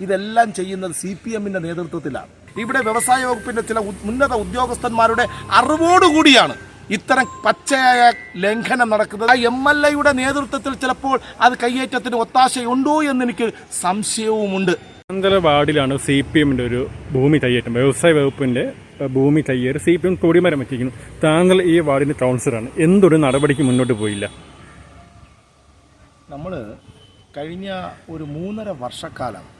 ഇതെല്ലാം ചെയ്യുന്നത് C P എമ്മിന്റെ നേതൃത്വത്തിലാണ്. ഇവിടെ വ്യവസായ വകുപ്പിന്റെ ചില ഉന്നത ഉദ്യോഗസ്ഥന്മാരുടെ അറിവോടുകൂടിയാണ് ഇത്തരം പച്ചയായ ലംഘനം നടക്കുന്നത്. ആ എം എൽ എയുടെ നേതൃത്വത്തിൽ ചിലപ്പോൾ അത് കയ്യേറ്റത്തിന് ഒത്താശയുണ്ടോ എന്ന് എനിക്ക് സംശയവുമുണ്ട്. മംഗല വാർഡിലാണ് സി പി എമ്മിന്റെ ഒരു ഭൂമി കയ്യേറ്റം. വ്യവസായ വകുപ്പിന്റെ ഭൂമി കയ്യേറി സി പി എം കൊടിമരം വെച്ചിരിക്കുന്നു. താങ്കൾ ഈ വാർഡിന്റെ കൗൺസിലറാണ്. എന്തൊരു നടപടിക്ക് മുന്നോട്ട് പോയില്ല? നമ്മൾ കഴിഞ്ഞ ഒരു മൂന്നര വർഷക്കാലം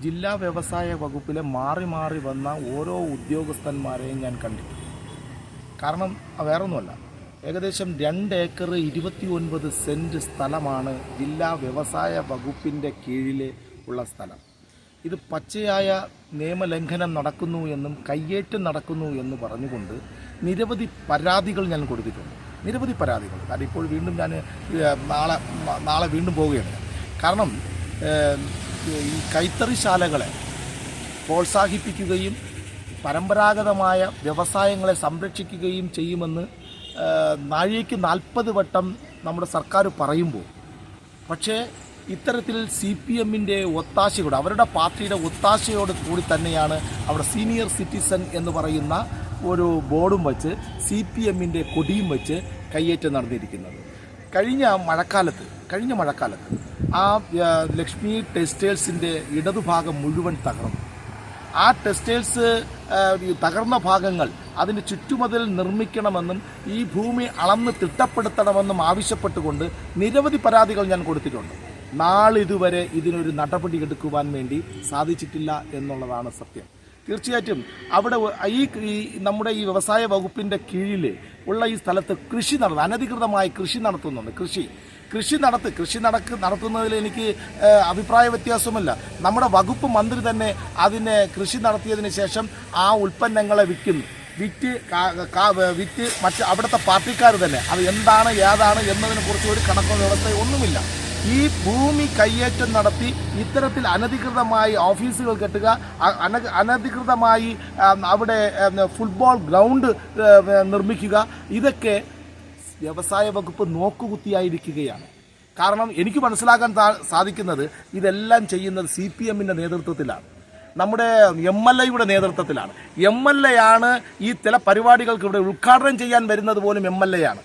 ജില്ലാ വ്യവസായ വകുപ്പിലെ മാറി മാറി വന്ന ഓരോ ഉദ്യോഗസ്ഥന്മാരെയും ഞാൻ കണ്ടിട്ടുണ്ട് കാരണം വേറൊന്നുമല്ല. ഏകദേശം രണ്ട് ഏക്കർ ഇരുപത്തി ഒൻപത് സെന്റ് സ്ഥലമാണ് ജില്ലാ വ്യവസായ വകുപ്പിന്റെ കീഴിൽ ഉള്ള സ്ഥലം. ഇത് പച്ചയായ നിയമലംഘനം നടക്കുന്നു എന്നും കയ്യേറ്റം നടക്കുന്നു എന്ന് പറഞ്ഞുകൊണ്ട് നിരവധി പരാതികൾ ഞാൻ കൊടുത്തിട്ടുണ്ട്. നിരവധി പരാതികൾ. കാരണം ഇപ്പോൾ വീണ്ടും ഞാൻ നാളെ നാളെ വീണ്ടും പോവുകയാണ്. കാരണം ഈ കൈത്തറിശാലകളെ പ്രോത്സാഹിപ്പിക്കുകയും പരമ്പരാഗതമായ വ്യവസായങ്ങളെ സംരക്ഷിക്കുകയും ചെയ്യുമെന്ന് നാഴികയ്ക്ക് നാൽപ്പത് വട്ടം നമ്മുടെ സർക്കാർ പറയുമ്പോൾ. പക്ഷേ ഇത്തരത്തിൽ സി പി എമ്മിന്റെ ഒത്താശയോട് അവരുടെ പാർട്ടിയുടെ ഒത്താശയോട് കൂടി തന്നെയാണ് അവിടെ സീനിയർ സിറ്റിസൺ എന്ന് പറയുന്ന ഒരു ബോർഡും വച്ച് സി പി എമ്മിന്റെ കൊടിയും വച്ച് കയ്യേറ്റം നടന്നിരിക്കുന്നത്. കഴിഞ്ഞ മഴക്കാലത്ത് കഴിഞ്ഞ മഴക്കാലത്ത് ആ ലക്ഷ്മി ടെക്സ്റ്റൈൽസിന്റെ ഇടതുഭാഗം മുഴുവൻ തകർന്നു. ആ ടെക്സ്റ്റൈൽസ് തകർന്ന ഭാഗങ്ങൾ അതിന് ചുറ്റുമതിൽ നിർമ്മിക്കണമെന്നും ഈ ഭൂമി അളന്ന് തിട്ടപ്പെടുത്തണമെന്നും ആവശ്യപ്പെട്ടുകൊണ്ട് നിരവധി പരാതികൾ ഞാൻ കൊടുത്തിട്ടുണ്ട്. നാളിതുവരെ ഇതിനൊരു നടപടി എടുക്കുവാൻ വേണ്ടി സാധിച്ചിട്ടില്ല എന്നുള്ളതാണ് സത്യം. തീർച്ചയായിട്ടും അവിടെ ഈ നമ്മുടെ ഈ വ്യവസായ വകുപ്പിന്റെ കീഴിൽ ഉള്ള ഈ സ്ഥലത്ത് കൃഷി നടത്തുന്നു അനധികൃതമായി കൃഷി നടത്തുന്നുണ്ട്. കൃഷി. കൃഷി നടത്ത് കൃഷി നടക്ക് നടത്തുന്നതിൽ എനിക്ക് അഭിപ്രായ വ്യത്യാസമല്ല നമ്മുടെ വകുപ്പ് മന്ത്രി തന്നെ അതിനെ കൃഷി നടത്തിയതിന് ശേഷം ആ ഉൽപ്പന്നങ്ങളെ വിൽക്കുന്നു വിറ്റ് വിറ്റ് മറ്റ് അവിടുത്തെ പാർട്ടിക്കാർ തന്നെ. അത് എന്താണ് ഏതാണ് എന്നതിനെ കുറിച്ച് ഒരു കണക്കോ വ്യവസ്ഥ ഒന്നുമില്ല. ഈ ഭൂമി കയ്യേറ്റം നടത്തി ഇത്തരത്തിൽ അനധികൃതമായി ഓഫീസുകൾ കെട്ടുക അന- അനധികൃതമായി അവിടെ ഫുട്ബോൾ ഗ്രൗണ്ട് നിർമ്മിക്കുക ഇതൊക്കെ വ്യവസായ വകുപ്പ് നോക്കുകുത്തിയായിരിക്കുകയാണ്. കാരണം എനിക്ക് മനസ്സിലാക്കാൻ സാധിക്കുന്നത് ഇതെല്ലാം ചെയ്യുന്നത് സി പി എമ്മിന്റെ നേതൃത്വത്തിലാണ്. നമ്മുടെ എം എൽ എയുടെ നേതൃത്വത്തിലാണ്. എം എൽ എ ആണ് ഈ ചില പരിപാടികൾക്ക് ഇവിടെ ഉദ്ഘാടനം ചെയ്യാൻ വരുന്നത് പോലും എം എൽ എ ആണ്.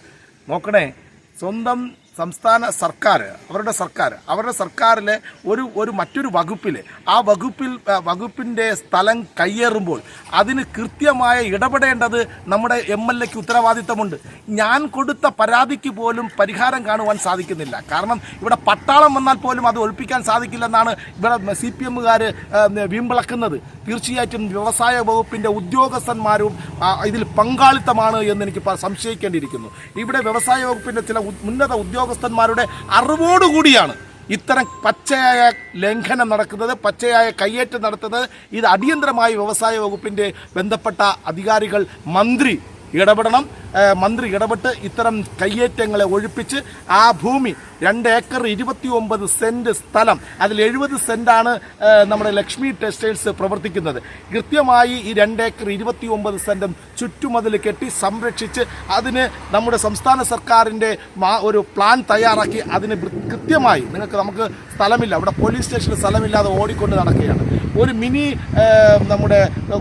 നോക്കണേ സ്വന്തം സംസ്ഥാന സർക്കാർ അവരുടെ സർക്കാർ അവരുടെ സർക്കാരിലെ ഒരു ഒരു മറ്റൊരു വകുപ്പിൽ ആ വകുപ്പിൽ വകുപ്പിന്റെ സ്ഥലം കയ്യേറുമ്പോൾ അതിന് കൃത്യമായ ഇടപെടേണ്ടത് നമ്മുടെ എം എൽ എക്ക് ഉത്തരവാദിത്തമുണ്ട്. ഞാൻ കൊടുത്ത പരാതിക്ക് പോലും പരിഹാരം കാണുവാൻ സാധിക്കുന്നില്ല. കാരണം ഇവിടെ പട്ടാളം വന്നാൽ പോലും അത് ഒഴിപ്പിക്കാൻ സാധിക്കില്ലെന്നാണ് ഇവിടെ സി പി എമ്മുകാർ വീമ്പിളക്കുന്നത്. തീർച്ചയായിട്ടും വ്യവസായ വകുപ്പിന്റെ ഉദ്യോഗസ്ഥന്മാരും ഇതിൽ പങ്കാളിത്തമാണ് എന്ന് എനിക്ക് സംശയിക്കേണ്ടിയിരിക്കുന്നു. ഇവിടെ വ്യവസായ വകുപ്പിന്റെ ചില ഉന്നത ഉന്നത ഉദ്യോഗസ്ഥന്മാരുടെ അറിവോടുകൂടിയാണ് ഇത്തരം പച്ചയായ ലംഘനം നടക്കുന്നത് പച്ചയായ കയ്യേറ്റം നടത്തുന്നത്. ഇത് അടിയന്തരമായി വ്യവസായ വകുപ്പിന്റെ ബന്ധപ്പെട്ട അധികാരികൾ മന്ത്രി ഇടപെടണം. മന്ത്രി ഇടപെട്ട് ഇത്തരം കയ്യേറ്റങ്ങളെ ഒഴിപ്പിച്ച് ആ ഭൂമി രണ്ട് ഏക്കർ ഇരുപത്തി ഒമ്പത് സെന്റ് സ്ഥലം. അതിൽ എഴുപത് സെന്റാണ് നമ്മുടെ ലക്ഷ്മി ടെക്സ്റ്റൈൽസ് പ്രവർത്തിക്കുന്നത്. കൃത്യമായി ഈ രണ്ട് ഏക്കർ ഇരുപത്തി ഒമ്പത് സെന്റും ചുറ്റുമതിൽ കെട്ടി സംരക്ഷിച്ച് അതിന് നമ്മുടെ സംസ്ഥാന സർക്കാരിന്റെ ഒരു പ്ലാൻ തയ്യാറാക്കി അതിന് കൃത്യമായി നിങ്ങൾക്ക് നമുക്ക് സ്ഥലമില്ല. അവിടെ പോലീസ് സ്റ്റേഷന് സ്ഥലമില്ലാതെ ഓടിക്കൊണ്ട് നടക്കുകയാണ്. ഒരു മിനി നമ്മുടെ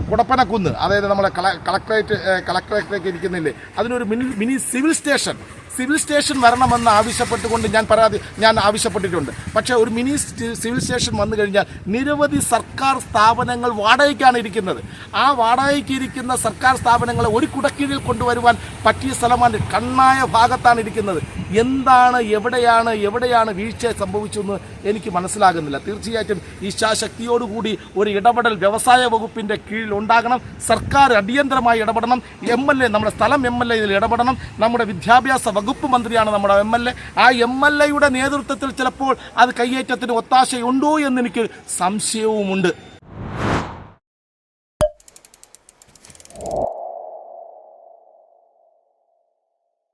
കുടപ്പനക്കുന്ന് അതായത് നമ്മുടെ കളക്ടറേറ്റ് കളക്ടറേറ്റിലേക്ക് ഇരിക്കുന്നില്ലേ അതിനൊരു mini mini civil station civil station വരണമെന്ന് ആവശ്യപ്പെട്ടുകൊണ്ട് ഞാൻ പരാതി ഞാൻ ആവശ്യപ്പെട്ടിട്ടുണ്ട്. പക്ഷേ ഒരു മിനി സിവിൽ സ്റ്റേഷൻ വന്നു കഴിഞ്ഞാൽ നിരവധി സർക്കാർ സ്ഥാപനങ്ങൾ വാടകയ്ക്കാണ് ഇരിക്കുന്നത്. ആ വാടകയ്ക്ക് ഇരിക്കുന്ന സർക്കാർ സ്ഥാപനങ്ങളെ ഒരു കുടക്കീഴിൽ കൊണ്ടുവരുവാൻ പറ്റിയ സ്ഥലമാണ് കണ്ണായ ഭാഗത്താണ് ഇരിക്കുന്നത്. എന്താണ് എവിടെയാണ് എവിടെയാണ് വീഴ്ച സംഭവിച്ചതെന്ന് എനിക്ക് മനസ്സിലാകുന്നില്ല. തീർച്ചയായിട്ടും ഇച്ഛാശക്തിയോടുകൂടി ഒരു ഇടപെടൽ വ്യവസായ വകുപ്പിന്റെ കീഴിൽ ഉണ്ടാകണം. സർക്കാർ അടിയന്തരമായി ഇടപെടണം. എം എൽ എ നമ്മുടെ സ്ഥലം എം എൽ എ ഇതിൽ ഇടപെടണം. നമ്മുടെ വിദ്യാഭ്യാസ വകുപ്പ് മന്ത്രിയാണ് നമ്മുടെ എം എൽ എ. ആ എം എൽ എയുടെ നേതൃത്വത്തിൽ ചിലപ്പോൾ അത് കയ്യേറ്റത്തിന് ഒത്താശയുണ്ടോ എന്നെനിക്ക് സംശയവുമുണ്ട്.